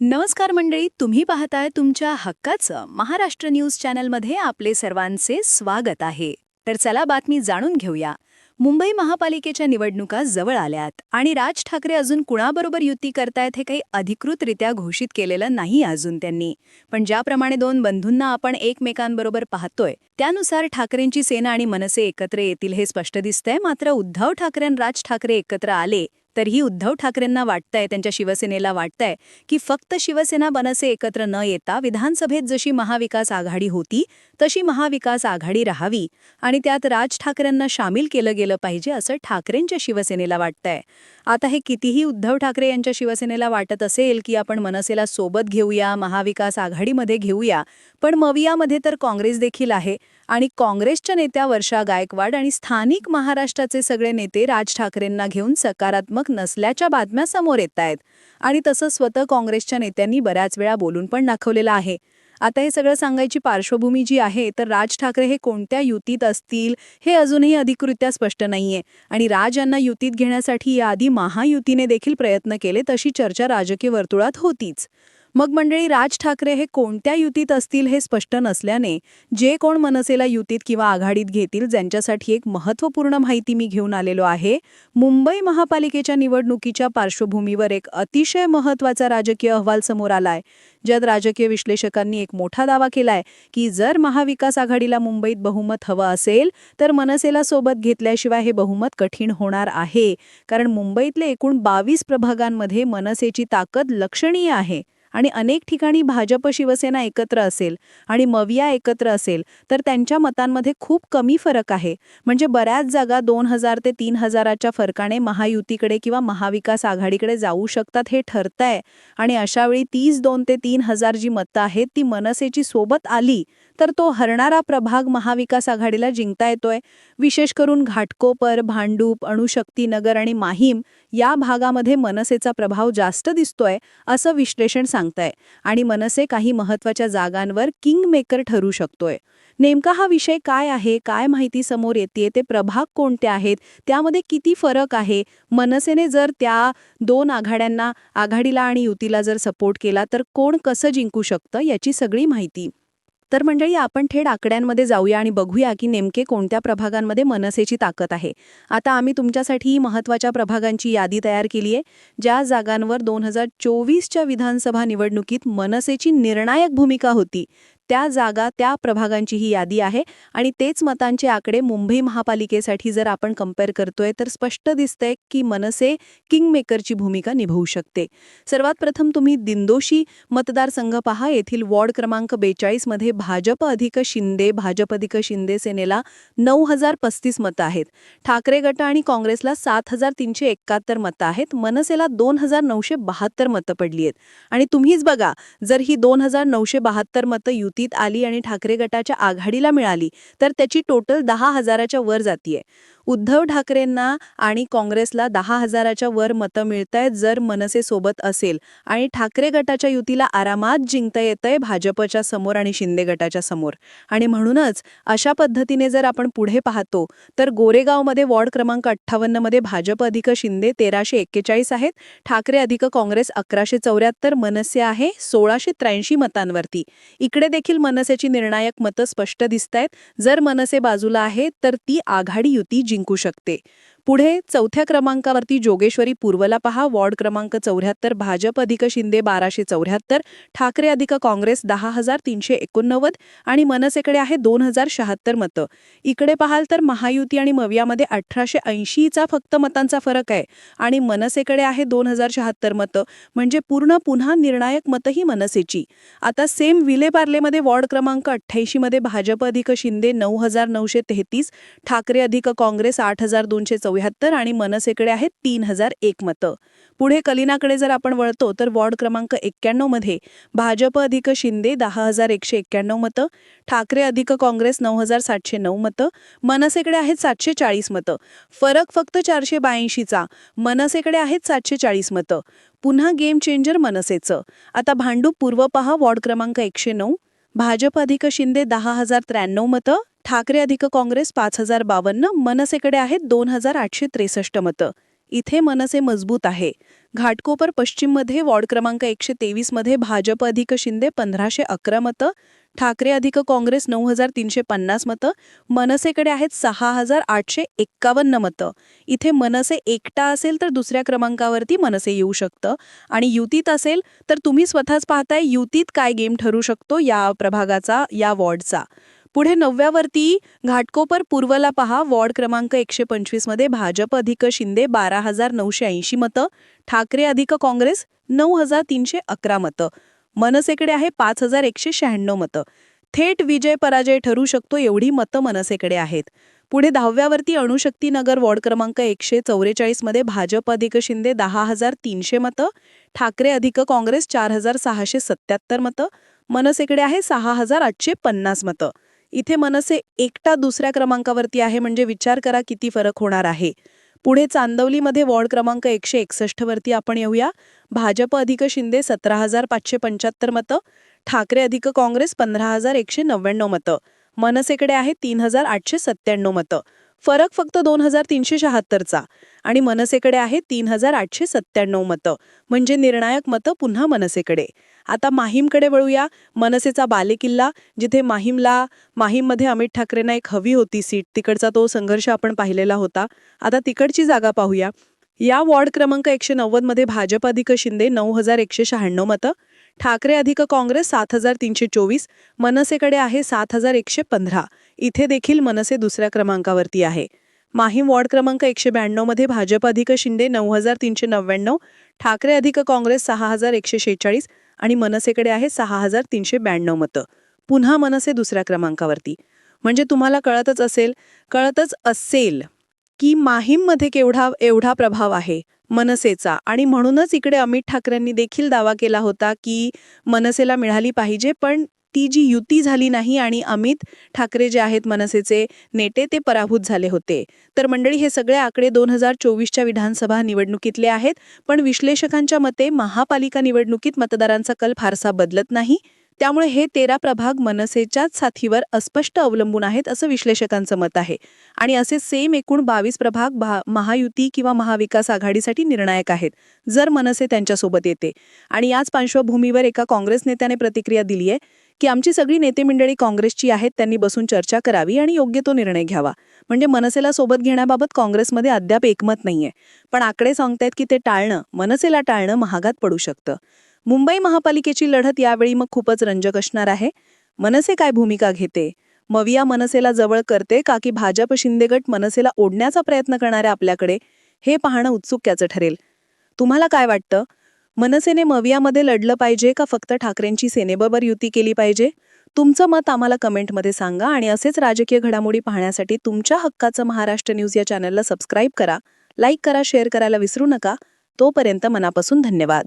नमस्कार मंडळी तुम्ही पाहताय तुमच्या हक्काचं महाराष्ट्र न्यूज चॅनलमध्ये आपले सर्वांचे स्वागत आहे. तर चला बातमी जाणून घेऊया. मुंबई महापालिकेच्या निवडणुका जवळ आल्यात आणि राज ठाकरे अजून कुणाबरोबर युती करतायत हे काही अधिकृतरित्या घोषित केलेलं नाही अजून त्यांनी. पण ज्याप्रमाणे दोन बंधूंना आपण एकमेकांबरोबर पाहतोय त्यानुसार ठाकरेंची सेना आणि मनसे एकत्र येतील हे स्पष्ट दिसतंय. मात्र उद्धव ठाकरे आणि राज ठाकरे एकत्र आले तरीही उद्धव ठाकरेंना वाटतंय त्यांच्या शिवसेनेला वाटतंय की फक्त शिवसेना बनसे एकत्र न येता विधानसभेत जशी महाविकास आघाडी होती तशी महाविकास आघाडी राहावी आणि त्यात राज ठाकरेंना सामील केलं गेलं पाहिजे असं ठाकरेंच्या शिवसेनेला वाटतंय. आता हे कितीही उद्धव ठाकरे यांच्या शिवसेनेला वाटत असेल की आपण मनसेला सोबत घेऊया महाविकास आघाडीमध्ये घेऊया पण मवियामध्ये तर काँग्रेस देखील आहे आणि काँग्रेसच्या नेत्या वर्षा गायकवाड आणि स्थानिक महाराष्ट्राचे सगळे नेते राज ठाकरेंना घेऊन सकारात्मक नसल्याच्या बातम्या समोर येत आहेत. आणि तसं स्वतः काँग्रेसच्या नेत्यांनी बऱ्याच वेळा बोलून पण दाखवलेलं आहे. आता हे सगळं सांगायची पार्श्वभूमी जी आहे तर राज ठाकरे हे कोणत्या युतीत असतील हे अजूनही अधिकृत्या स्पष्ट नाहीये. आणि राज यांना युतीत घेण्यासाठी याआधी महायुतीने देखील प्रयत्न केले तशी चर्चा राजकीय वर्तुळात होतीच. मग मंडळी राज ठाकरे हे कोणत्या युतीत असतील हे स्पष्ट नसल्याने जे कोण मनसेला युतीत किंवा आघाडीत घेतील ज्यांच्यासाठी एक महत्त्वपूर्ण माहिती मी घेऊन आलेलो आहे मुंबई महापालिकेच्या निवडणुकीच्या पार्श्वभूमीवर एक अतिशय महत्त्वाचा राजकीय अहवाल समोर आलाय ज्यात राजकीय विश्लेषकांनी एक मोठा दावा केलाय की जर महाविकास आघाडीला मुंबईत बहुमत हवं असेल तर मनसेला सोबत घेतल्याशिवाय हे बहुमत कठीण होणार आहे कारण मुंबईतले एकूण बावीस प्रभागांमध्ये मनसेची ताकद लक्षणीय आहे. आणि अनेक ठिकाणी भाजप शिवसेना एकत्र असेल आणि मविया एकत्र असेल तर त्यांच्या मतांमध्ये खूप कमी फरक आहे. म्हणजे बऱ्याच जागा दोन हजार ते तीन हजाराच्या फरकाने महायुतीकडे किंवा महाविकास आघाडीकडे जाऊ शकतात हे ठरतंय. आणि अशावेळी तीस दोन ते तीन हजार जी मतं आहेत ती मनसेची सोबत आली तर तो हरणारा प्रभाग महाविकास आघाडीला जिंकता येतोय. विशेष करून घाटकोपर भांडूप अणुशक्तीनगर आणि माहीम या भागामध्ये मनसेचा प्रभाव जास्त दिसतोय असं विश्लेषण सांगताय. आणि मनसे काही महत्त्वाच्या जागांवर किंग मेकर ठरू शकतोय. नेमका हा विषय काय आहे? काय माहिती समोर येते ते प्रभाग कोणते आहेत? त्यामध्ये किती फरक आहे? मनसेने जर त्या दोन आघाड्यांना आघाडीला आणि युतीला जर सपोर्ट केला तर कोण कसं जिंकू शकतं याची सगळी माहिती. तर मंडळी आपण थेट आकड्यांमध्ये जाऊया आणि बघूया की नेमके कोणत्या प्रभागांमध्ये मनसेची ताकद आहे. आता आम्ही तुमच्यासाठी महत्त्वाच्या प्रभागांची यादी तयार केली आहे ज्या जागांवर दोन हजार चोवीसच्या विधानसभा निवडणुकीत मनसेची निर्णायक भूमिका होती. त्या जागा त्या प्रभागांची ही यादी आहे. आणि तेच मतांचे आकडे मुंबई महापालिकेसाठी जर आपण कंपेअर करतोय तर स्पष्ट दिसतंय की मनसे किंगमेकरची भूमिका निभवू शकते. सर्वात प्रथम तुम्ही दिंदोशी मतदारसंघ पहा. येथील वॉर्ड क्रमांक बेचाळीसमध्ये भाजप अधिक शिंदे भाजप अधिक शिंदे सेनेला नऊ हजार पस्तीस मतं आहेत. ठाकरे गट आणि काँग्रेसला सात हजार तीनशे एकाहत्तर मतं आहेत. मनसेला दोन हजार नऊशे बहात्तर मतं पडली आहेत. आणि तुम्हीच बघा जर ही दोन हजार नऊशे बहात्तर मतं युतीत आली आणि ठाकरे गटाच्या आघाडीला मिळाली तर त्याची टोटल दहा हजाराच्या वर जातीये. उद्धव ठाकरेंना आणि काँग्रेसला दहा हजाराच्या वर मतं मिळतायत जर मनसे सोबत असेल. आणि ठाकरे गटाच्या युतीला आरामात जिंकता येतंय भाजपच्या समोर आणि शिंदे गटाच्या समोर. आणि म्हणूनच अशा पद्धतीने जर आपण पुढे पाहतो तर गोरेगावमध्ये वॉर्ड क्रमांक अठ्ठावन्नमध्ये भाजप अधिक शिंदे तेराशे एक्केचाळीस आहेत. ठाकरे अधिक काँग्रेस अकराशे चौऱ्याहत्तर मनसे आहे सोळाशे त्र्याऐंशी मतांवरती. इकडे देखील मनसेची निर्णायक मतं स्पष्ट दिसत आहेत जर मनसे बाजूला आहे तर ती आघाडी युती जिंकू शकते. पुढे चौथ्या क्रमांकावरती जोगेश्वरी पूर्वला पहा. वॉर्ड क्रमांक चौऱ्याहत्तर भाजप अधिक शिंदे बाराशे चौऱ्याहत्तर ठाकरे अधिक काँग्रेस दहा हजार तीनशे एकोणनव्वद आणि मनसेकडे आहे दोन हजार शहात्तर मतं. इकडे पाहाल तर महायुती आणि मवियामध्ये अठराशे ऐंशीचा फक्त मतांचा फरक आहे आणि मनसेकडे आहे दोन हजार शहात्तर मतं. म्हणजे पूर्ण पुन्हा निर्णायक मतं ही मनसेची. आता सेम विलेपार्लेमध्ये वॉर्ड क्रमांक अठ्ठ्याऐंशीमध्ये भाजप अधिक शिंदे नऊ हजार नऊशे तेहतीस ठाकरे अधिक काँग्रेस आठ हजार दोनशे चौऱ्याहत्तर आणि मनसेकडे आहेत तीन हजार एक मतं. पुढे कलिनाकडे जर आपण वळतो तर वॉर्ड क्रमांक एक्क्याण्णवमध्ये भाजप अधिक शिंदे दहा हजार एकशे एक्क्याण्णव मतं ठाकरे अधिक काँग्रेस नऊ हजार सातशे नऊ मतं मनसेकडे आहेत सातशे चाळीस मतं. फरक फक्त चारशे ब्याऐंशीचा मनसेकडे आहेत सातशे चाळीस मतं. पुन्हा गेम चेंजर मनसेचं. आता भांडूप पूर्व पहा वॉर्ड क्रमांक एकशे नऊ. भाजप अधिक शिंदे दहा हजार त्र्याण्णव मतं ठाकरे अधिक काँग्रेस पाच हजार बावन्न मनसेकडे आहेत दोन हजार आठशे त्रेसष्ट मतं. इथे मनसे मजबूत आहे. घाटकोपर पश्चिममध्ये वॉर्ड क्रमांक एकशे तेवीसमध्ये भाजप अधिक शिंदे पंधराशे अकरा मतं ठाकरे अधिक काँग्रेस नऊ हजार तीनशे पन्नास मतं मनसेकडे आहेत सहा हजार आठशे एक्कावन्न मतं. इथे मनसे एकटा असेल तर दुसऱ्या क्रमांकावरती मनसे येऊ शकतं. आणि युतीत असेल तर तुम्ही स्वतःच पाहताय युतीत काय गेम ठरू शकतो या प्रभागाचा या वॉर्डचा. पुढे नवव्यावरती घाटकोपर पूर्वला पहा वॉर्ड क्रमांक एकशे पंचवीसमध्ये भाजप अधिक शिंदे बारा हजार नऊशे ऐंशी मतं ठाकरे अधिक काँग्रेस नऊ हजार तीनशे अकरा मतं. मनसेकडे आहे पाच हजार एकशे शहाण्णव मतं. थेट विजय पराजय ठरू शकतो एवढी मतं मनसेकडे आहेत. पुढे दहाव्यावरती अणुशक्तीनगर वॉर्ड क्रमांक एकशे चौवेचाळीसमध्ये भाजप अधिक शिंदे दहा हजार तीनशे मतं ठाकरे अधिक काँग्रेस चार हजार सहाशे सत्याहत्तर मतं मनसेकडे आहे सहा हजार आठशे पन्नास मतं. इथे मनसे एकटा दुसऱ्या क्रमांकावरती आहे म्हणजे विचार करा किती फरक होणार आहे. पुढे चांदवलीमध्ये वॉर्ड क्रमांक एकशे एकसष्टवरती आपण येऊया. भाजप अधिक शिंदे सतरा हजार पाचशे पंच्याहत्तर मतं. ठाकरे अधिक काँग्रेस पंधरा हजार एकशे नव्याण्णव मतं. मनसेकडे आहे तीन हजार आठशे सत्त्याण्णव मतं. फरक फक्त दोन हजार तीनशे शहात्तरचा. आणि मनसेकडे आहे तीन हजार आठशे सत्त्याण्णव मतं. म्हणजे निर्णायक मतं पुन्हा मनसेकडे. आता माहीमकडे वळूया. मनसेचा बालेकिल्ला जिथे माहीमला माहीममध्ये अमित ठाकरेंना एक हवी होती सीट. तिकडचा तो संघर्ष आपण पाहिलेला होता. आता तिकडची जागा पाहूया. या वॉर्ड क्रमांक एकशे नव्वदमध्ये भाजप अधिक शिंदे नऊ हजार एकशे शहाण्णव मतं. ठाकरे अधिक काँग्रेस सात हजार तीनशे चोवीस मनसेकडे आहे सात हजार एकशे पंधरा. इथे देखील मनसे दुसऱ्या क्रमांकावरती आहे. माहीम वॉर्ड क्रमांक एकशे ब्याण्णवमध्ये भाजप अधिक शिंदे नऊ हजार तीनशे नव्याण्णव ठाकरे अधिक काँग्रेस सहा हजार एकशे शेहेचाळीस आणि मनसेकडे आहे सहा हजार तीनशे ब्याण्णव मतं. पुन्हा मनसे दुसऱ्या क्रमांकावरती. म्हणजे तुम्हाला कळतच असेल कळतच असेल की माहीममध्ये केवढा एवढा प्रभाव आहे. मनसेचा. आणि म्हणूनच इकडे अमित ठाकरेंनी देखील दावा केला होता की मनसेला मिळाली पाहिजे पण ती जी युती झाली नाही आणि अमित ठाकरे जे आहेत मनसेचे नेते ते पराभूत झाले होते. तर मंडळी हे सगळे आकडे दोन हजार चोवीसच्या विधानसभा निवडणुकीतले आहेत पण विश्लेषकांच्या मते महापालिका निवडणुकीत मतदारांचा कल फारसा बदलत नाही. त्यामुळे हे तेरा प्रभाग मनसेच्याच साथीवर अस्पष्ट अवलंबून आहेत असं विश्लेषकांचं मत आहे. आणि असे सेम एकूण बावीस प्रभाग महायुती किंवा महाविकास आघाडीसाठी निर्णायक आहेत जर मनसे त्यांच्यासोबत येते. आणि याच पार्श्वभूमीवर एका काँग्रेस नेत्याने प्रतिक्रिया दिली आहे की आमची सगळी नेते मंडळी काँग्रेसची आहेत त्यांनी बसून चर्चा करावी आणि योग्य तो निर्णय घ्यावा. म्हणजे मनसेला सोबत घेण्याबाबत काँग्रेसमध्ये अद्याप एकमत नाहीये. पण आकडे सांगतायत की ते टाळणं मनसेला टाळणं महागात पडू शकतं. मुंबई महापालिकेची लढत यावेळी मग खूपच रंजक असणार आहे. मनसे काय भूमिका घेते? मविया मनसेला जवळ करते का की भाजप शिंदे गट मनसेला ओढण्याचा प्रयत्न करणाऱ्या आपल्याकडे? हे पाहणं उत्सुक्याचं ठरेल. तुम्हाला काय वाटतं? मनसेने मवियामध्ये लढलं पाहिजे का फक्त ठाकरेंची सेनेबरोबर युती केली पाहिजे? तुमचं मत आम्हाला कमेंटमध्ये सांगा आणि असेच राजकीय घडामोडी पाहण्यासाठी तुमच्या हक्काचं महाराष्ट्र न्यूज या चॅनलला सबस्क्राईब करा लाईक करा शेअर करायला विसरू नका. तोपर्यंत मनापासून धन्यवाद.